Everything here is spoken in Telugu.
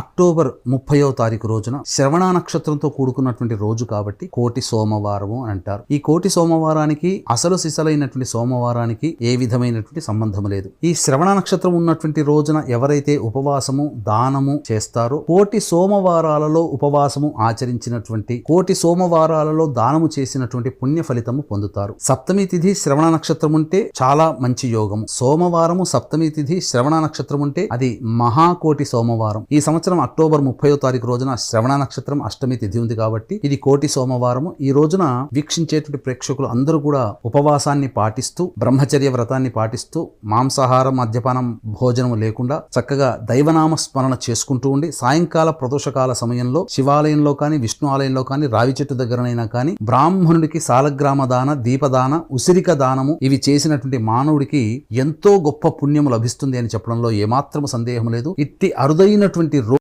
అక్టోబర్ ముప్పయో తారీఖు రోజున శ్రవణ నక్షత్రంతో కూడుకున్నటువంటి రోజు కాబట్టి కోటి సోమవారము అని అంటారు. ఈ కోటి సోమవారానికి అసలు సిసలైనటువంటి సోమవారానికి ఏ విధమైనటువంటి సంబంధం లేదు. ఈ శ్రవణ నక్షత్రం ఉన్నటువంటి రోజున ఎవరైతే ఉపవాసము దానము చేస్తారో కోటి సోమవారాలలో ఉపవాసము ఆచరించినటువంటి కోటి సోమవారాలలో దానము చేసినటువంటి పుణ్య ఫలితము పొందుతారు. సప్తమి తిథి శ్రవణ నక్షత్రం ఉంటే చాలా మంచి యోగము. సోమవారము సప్తమి తిథి శ్రవణ నక్షత్రం ఉంటే అది మహాకోటి సోమవారం. ఈ సంవత్సరం అక్టోబర్ ముప్పై తారీఖు రోజున శ్రవణ నక్షత్రం అష్టమి తిథి ఉంది కాబట్టి ఇది కోటి సోమవారము. ఈ రోజున వీక్షించేటువంటి ప్రేక్షకులు అందరూ కూడా ఉపవాసాన్ని పాటిస్తూ బ్రహ్మచర్య వ్రతాన్ని పాటిస్తూ మాంసాహారం మద్యపానం భోజనం లేకుండా చక్కగా దైవనామ స్మరణ చేసుకుంటూ ఉండి సాయంకాల ప్రదోషకాల సమయంలో శివాలయంలో కానీ విష్ణు ఆలయంలో కానీ రావి చెట్టు దగ్గరనైనా కానీ బ్రాహ్మణుడికి సాలగ్రామ దాన దీపదాన ఉసిరిక దానము ఇవి చేసినటువంటి మానవుడికి ఎంతో గొప్ప పుణ్యము లభిస్తుంది అని చెప్పడంలో ఏమాత్రము సందేహం లేదు. ఇట్టి అరుదైనటువంటి రో